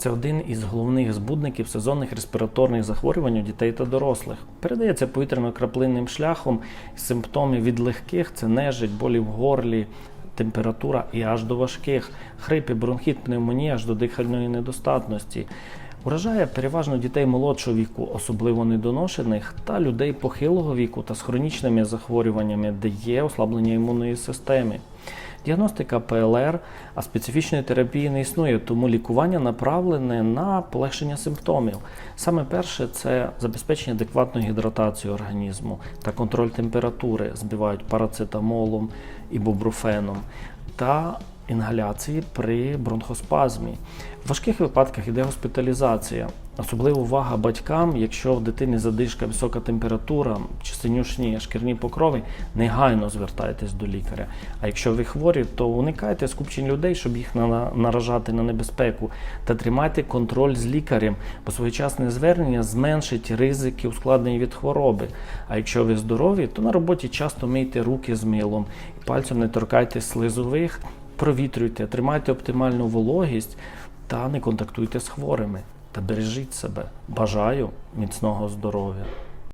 Це один із головних збудників сезонних респіраторних захворювань у дітей та дорослих. Передається повітряно-краплинним шляхом. Симптоми від легких це нежить, болі в горлі, температура і аж до важких, хрипи, бронхіт, пневмонія, аж до дихальної недостатності. Уражає переважно дітей молодшого віку, особливо недоношених, та людей похилого віку та з хронічними захворюваннями, де є ослаблення імунної системи. Діагностика ПЛР, а специфічної терапії не існує, тому лікування направлене на полегшення симптомів. Саме перше це забезпечення адекватної гідратації організму та контроль температури, збивають парацетамолом і бубруфеном та інгаляції при бронхоспазмі. В важких випадках йде госпіталізація. Особливо увага батькам, якщо в дитини задишка, висока температура чи синюшні шкірні покрови, негайно звертайтесь до лікаря. А якщо ви хворі, то уникайте скупчень людей, щоб їх на- наражати на небезпеку, та тримайте контроль з лікарем, бо своєчасне звернення зменшить ризики ускладнень від хвороби. А якщо ви здорові, то на роботі часто мийте руки з милом, і пальцем не торкайте слизових, провітрюйте, тримайте оптимальну вологість та не контактуйте з хворими. Та бережіть себе. Бажаю міцного здоров'я.